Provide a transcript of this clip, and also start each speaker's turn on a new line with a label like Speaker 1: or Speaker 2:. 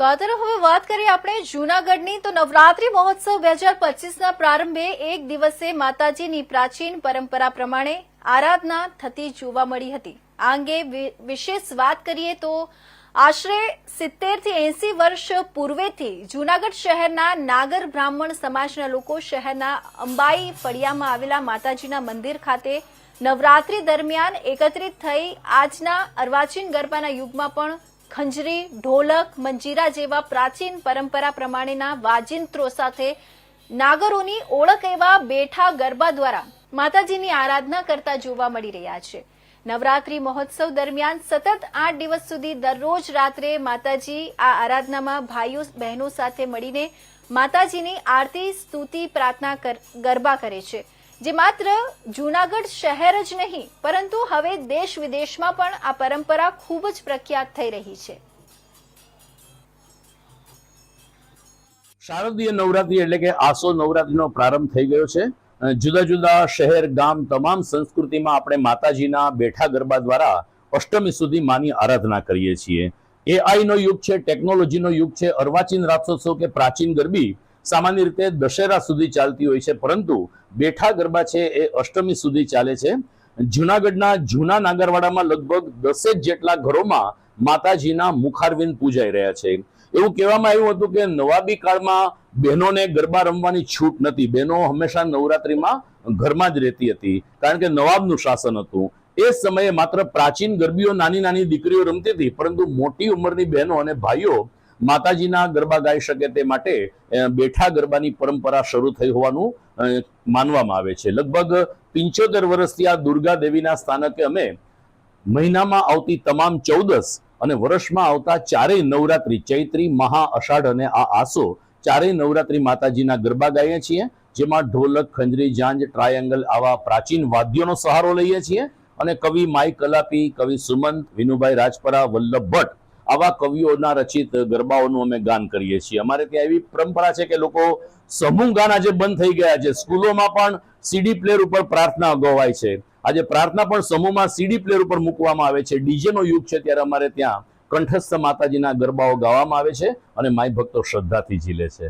Speaker 1: તો અત્યારે હવે વાત કરીએ આપણે જૂનાગઢની. તો નવરાત્રી મહોત્સવ બે હજાર પચીસના પ્રારંભે એક દિવસે માતાજીની પ્રાચીન પરંપરા પ્રમાણે આરાધના થતી જોવા મળી હતી. આ અંગે વિશેષ વાત કરીએ તો આશરે સિત્તેરથી એસી વર્ષ પૂર્વેથી જૂનાગઢ શહેરના નાગર બ્રાહ્મણ સમાજના લોકો શહેરના અંબાઈ ફળિયામાં આવેલા માતાજીના મંદિર ખાતે નવરાત્રી દરમિયાન એકત્રિત થઈ આજના અર્વાચીન ગરબાના યુગમાં પણ ખંજરી, ઢોલક, મંજીરા જેવા પ્રાચીન પરંપરા પ્રમાણેના વાજિંત્રો સાથે નાગરોની ઓળખ એવા બેઠા ગરબા દ્વારા માતાજીની આરાધના કરતા જોવા મળી રહ્યા છે. નવરાત્રી મહોત્સવ દરમિયાન સતત આઠ દિવસ સુધી દરરોજ રાત્રે માતાજી આ આરાધનામાં ભાઈઓ, બહેનો સાથે મળીને માતાજીની આરતી, સ્તુતિ, પ્રાર્થના ગરબા કરે છે. જે માત્ર જૂનાગઢ શહેર જ નહીં, પરંતુ હવે દેશ વિદેશમાં પણ આ પરંપરા ખૂબ જ પ્રખ્યાત થઈ રહી છે.
Speaker 2: શારદીય નવરાત્રી એટલે કે આસો નવરાત્રીનો પ્રારંભ થઈ ગયો છે. જુદા જુદા શહેર, ગામ તમામ સંસ્કૃતિમાં આપણે માતાજીના બેઠા ગરબા દ્વારા અષ્ટમી સુધી માની આરાધના કરીએ છીએ. એઆઈ નો યુગ છે, ટેકનોલોજીનો યુગ છે, અર્વાચીન રાસોત્સવ કે પ્રાચીન ગરબી સામાન્ય રીતે દશેરા સુધી ચાલતી હોય છે, પરંતુ બેઠા ગરબા છે એ અષ્ટમી સુધી ચાલે છે. જુનાગઢના જૂના નાગરવાડામાં લગભગ દસેક જેટલા ઘરોમાં માતાજીના મુખારવિંદ પૂજાઈ રહ્યા છે. એવું કહેવામાં આવ્યું હતું કે નવાબી કાળમાં બહેનોને ગરબા રમવાની છૂટ નથી. બહેનો હંમેશા નવરાત્રીમાં ઘરમાં જ રહેતી હતી, કારણ કે નવાબનું શાસન હતું. એ સમયે માત્ર પ્રાચીન ગરબીઓ નાની નાની દીકરીઓ રમતી હતી, પરંતુ મોટી ઉંમરની બહેનો અને ભાઈઓ માતાજીના ગરબા ગાઈ શકે તે માટે બેઠા ગરબાની પરંપરા શરૂ થઈ હોવાનું માનવામાં આવે છે. લગભગ પિંચોતેર વર્ષથી આ દુર્ગા દેવીના સ્થાનકે અમે મહિનામાં આવતી તમામ ચૌદસ અને વર્ષમાં આવતા ચારેય નવરાત્રી, ચૈત્રી, મહા, અષાઢ અને આ આસો ચારેય નવરાત્રી માતાજીના ગરબા ગાઈએ છીએ, જેમાં ઢોલક, ખંજરી જાંજ ટ્રાયંગલ આવા પ્રાચીન વાદ્યોનો સહારો લઈએ છીએ અને કવિ માઈ કલાપી, કવિ સુમંત, વિનુભાઈ રાજપરા, વલ્લભ ભટ્ટ આવા કવિઓના રચિત ગરબાઓનું અમે ગાન કરીએ છીએ. અમારે ત્યાં એવી પરંપરા છે કે લોકો સમૂહ ગાન આજે બંધ થઈ ગયા છે. સ્કૂલોમાં પણ સીડી પ્લેયર ઉપર પ્રાર્થના ગવાય છે. આજે પ્રાર્થના પણ સમૂહમાં સીડી પ્લેયર ઉપર મૂકવામાં આવે છે. ડીજે નો યુગ છે ત્યારે અમારે ત્યાં કંઠસ્થ માતાજીના ગરબાઓ ગાવામાં આવે છે અને માય ભક્તો શ્રદ્ધાથી ઝીલે છે.